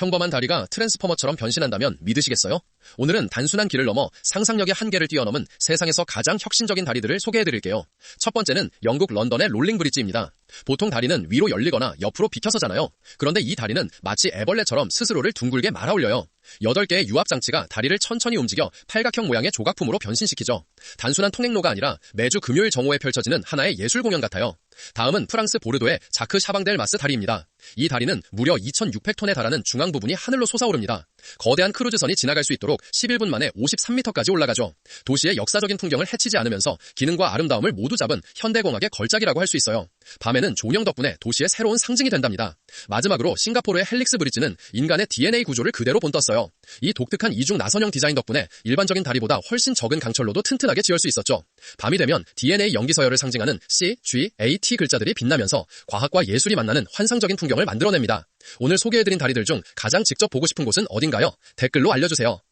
평범한 다리가 트랜스포머처럼 변신한다면 믿으시겠어요? 오늘은 단순한 길을 넘어 상상력의 한계를 뛰어넘은 세상에서 가장 혁신적인 다리들을 소개해드릴게요. 첫 번째는 영국 런던의 롤링 브릿지입니다. 보통 다리는 위로 열리거나 옆으로 비켜서잖아요. 그런데 이 다리는 마치 애벌레처럼 스스로를 둥글게 말아 올려요. 8개의 유압 장치가 다리를 천천히 움직여 팔각형 모양의 조각품으로 변신시키죠. 단순한 통행로가 아니라 매주 금요일 정오에 펼쳐지는 하나의 예술 공연 같아요. 다음은 프랑스 보르도의 자크 샤방델 마스 다리입니다. 이 다리는 무려 2,600톤에 달하는 중앙 부분이 하늘로 솟아오릅니다. 거대한 크루즈선이 지나갈 수 있도록 11분 만에 53m까지 올라가죠. 도시의 역사적인 풍경을 해치지 않으면서 기능과 아름다움을 모두 잡은 현대공학의 걸작이라고 할 수 있어요. 밤에는 조명 덕분에 도시의 새로운 상징이 된답니다. 마지막으로 싱가포르의 헬릭스 브릿지는 인간의 DNA 구조를 그대로 본떴어요. 이 독특한 이중 나선형 디자인 덕분에 일반적인 다리보다 훨씬 적은 강철로도 튼튼하게 지을 수 있었죠. 밤이 되면 DNA 연기 서열을 상징하는 C, G, A, T 글자들이 빛나면서 과학과 예술이 만나는 환상적인 풍경을 만들어냅니다. 오늘 소개해드린 다리들 중 가장 직접 보고 싶은 곳은 어딘가요? 댓글로 알려주세요.